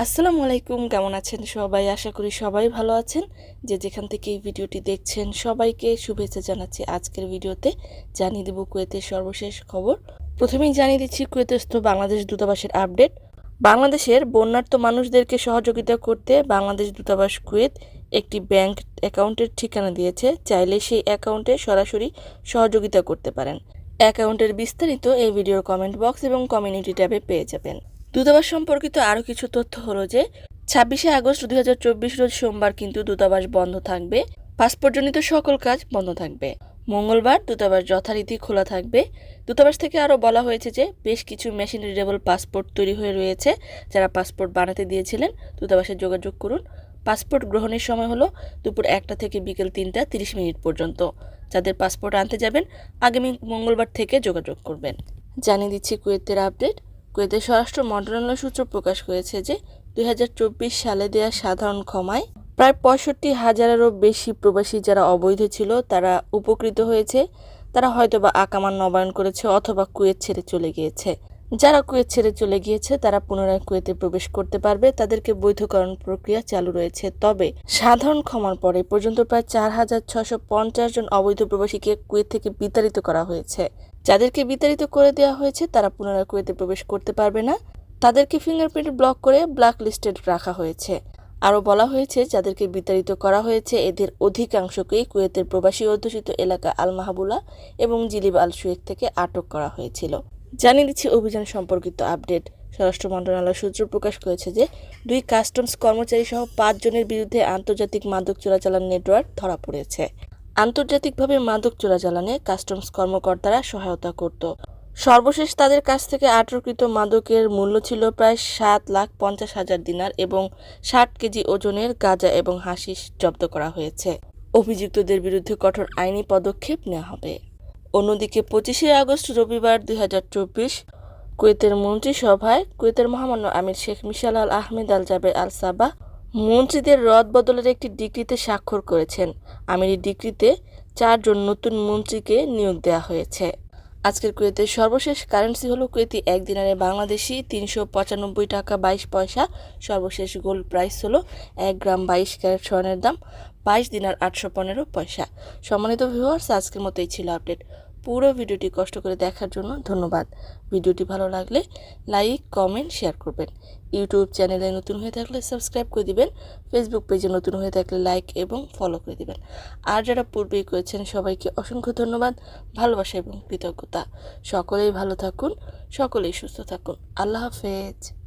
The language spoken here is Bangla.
আসসালামু আলাইকুম, কেমন আছেন সবাই? আশা করি সবাই ভালো আছেন। যে যেখান থেকে এই ভিডিওটি দেখছেন, সবাইকে শুভেচ্ছা জানাচ্ছি। আজকের ভিডিওতে জানিয়ে দেব কুয়েতের সর্বশেষ খবর। প্রথমেই জানিয়ে দিচ্ছি, কুয়েতস্থ বাংলাদেশ দূতাবাসের আপডেট। বাংলাদেশের বন্যার্থ মানুষদেরকে সহযোগিতা করতে বাংলাদেশ দূতাবাস কুয়েত একটি ব্যাংক অ্যাকাউন্টের ঠিকানা দিয়েছে। চাইলে সেই অ্যাকাউন্টে সরাসরি সহযোগিতা করতে পারেন। অ্যাকাউন্টের বিস্তারিত এই ভিডিওর কমেন্ট বক্স এবং কমিউনিটি ট্যাবে পেয়ে যাবেন। দূতাবাস সম্পর্কিত আরও কিছু তথ্য হলো যে, ছাব্বিশে আগস্ট দুই হাজার চব্বিশ রোজ সোমবার কিন্তু দূতাবাস বন্ধ থাকবে। পাসপোর্টজনিত সকল কাজ বন্ধ থাকবে। মঙ্গলবার দূতাবাস যথারীতি খোলা থাকবে। দূতাবাস থেকে আরও বলা হয়েছে যে, বেশ কিছু মেশিন রিডেবল পাসপোর্ট তৈরি হয়ে রয়েছে। যারা পাসপোর্ট বানাতে দিয়েছিলেন, দূতাবাসে যোগাযোগ করুন। পাসপোর্ট গ্রহণের সময় হলো দুপুর একটা থেকে বিকেল তিনটা তিরিশ মিনিট পর্যন্ত। যাদের পাসপোর্ট আনতে যাবেন, আগামী মঙ্গলবার থেকে যোগাযোগ করবেন। জানিয়ে দিচ্ছি কুয়েতের আপডেট। কুয়েতের স্বরাষ্ট্র মন্ত্রণালয় সূত্র প্রকাশ করেছে যে দুই হাজার চব্বিশ সালে দেয়া সাধারণ ক্ষমায় প্রায় পঁয়ষট্টি হাজারেরও বেশি প্রবাসী যারা অবৈধ ছিল, তারা উপকৃত হয়েছে। তারা হয়তোবা আকামান নবায়ন করেছে অথবা কুয়েত ছেড়ে চলে গিয়েছে। যারা কুয়েত ছেড়ে চলে গিয়েছে, তারা পুনরায় কুয়েতে প্রবেশ করতে পারবে। তাদেরকে বৈধকরণ প্রক্রিয়া চালু রয়েছে। তবে সাধারণ ক্ষমার পরে পর্যন্ত প্রায় চার হাজার ছশো পঞ্চাশ জন অবৈধ প্রবাসীকে কুয়েত থেকে বিতাড়িত করা হয়েছে। যাদেরকে বিতাড়িত করে দেওয়া হয়েছে, তারা পুনরায় কুয়েতে প্রবেশ করতে পারবে না। তাদেরকে ফিঙ্গারপ্রিন্ট ব্লক করে ব্ল্যাক লিস্টেড রাখা হয়েছে। আরও বলা হয়েছে, যাদেরকে বিতাড়িত করা হয়েছে, এদের অধিকাংশকেই কুয়েতের প্রবাসী অধ্যুষিত এলাকা আল মাহাবুলা এবং জিলিব আল সুয়েক থেকে আটক করা হয়েছিল। জানিয়ে দিচ্ছি অভিযান সম্পর্কিত আপডেট। স্বরাষ্ট্র মন্ত্রণালয় সূত্র প্রকাশ করেছে যে, দুই কাস্টমস কর্মচারী সহ পাঁচজনের বিরুদ্ধে আন্তর্জাতিক মাদক চোরাচালান নেটওয়ার্ক ধরা পড়েছে। আন্তর্জাতিকভাবে মাদক চোরাচালানে কাস্টমস কর্মকর্তারা সহায়তা করত। সর্বশেষ তাদের কাছ থেকে আটককৃত মাদকের মূল্য ছিল প্রায় সাত লাখ পঞ্চাশ হাজার দিনার এবং ষাট কেজি ওজনের গাঁজা এবং হাসিস জব্দ করা হয়েছে। অভিযুক্তদের বিরুদ্ধে কঠোর আইনি পদক্ষেপ নেওয়া হবে। অন্যদিকে পঁচিশে আগস্ট রবিবার দুই হাজার চব্বিশ কুয়েতের মন্ত্রিসভায় কুয়েতের মহামান্য Emir Sheikh Mishal al Ahmad al Jaber al Sabah মন্ত্রীদের রদ বদলের একটি ডিক্রিতে স্বাক্ষর করেছেন। আমির এই ডিক্রিতে চারজন নতুন মন্ত্রীকে নিয়োগ দেওয়া হয়েছে। আজকের কুয়েতের সর্বশেষ কারেন্সি হলো কুয়েতি এক দিনারে বাংলাদেশি তিনশো পঁচানব্বই টাকা বাইশ পয়সা। সর্বশেষ গোল্ড প্রাইস হলো এক গ্রাম বাইশ ক্যারেট স্বর্ণের দাম বাইশ দিনার আটশো পনেরো পয়সা। সম্মানিত ভিউয়ার্স, আজকের মতোই ছিল আপডেট। পুরো ভিডিওটি কষ্ট করে দেখার জন্য ধন্যবাদ। ভিডিওটি ভালো লাগলে লাইক, কমেন্ট, শেয়ার করবেন। ইউটিউব চ্যানেলে নতুন হয়ে থাকলে সাবস্ক্রাইব করে দিবেন। ফেসবুক পেজে নতুন হয়ে থাকলে লাইক এবং ফলো করে দিবেন। আর যারা পূর্বেই করেছেন, সবাইকে অসংখ্য ধন্যবাদ, ভালোবাসা এবং কৃতজ্ঞতা। সকলেই ভালো থাকুন, সকলেই সুস্থ থাকুন। আল্লাহ হাফেজ।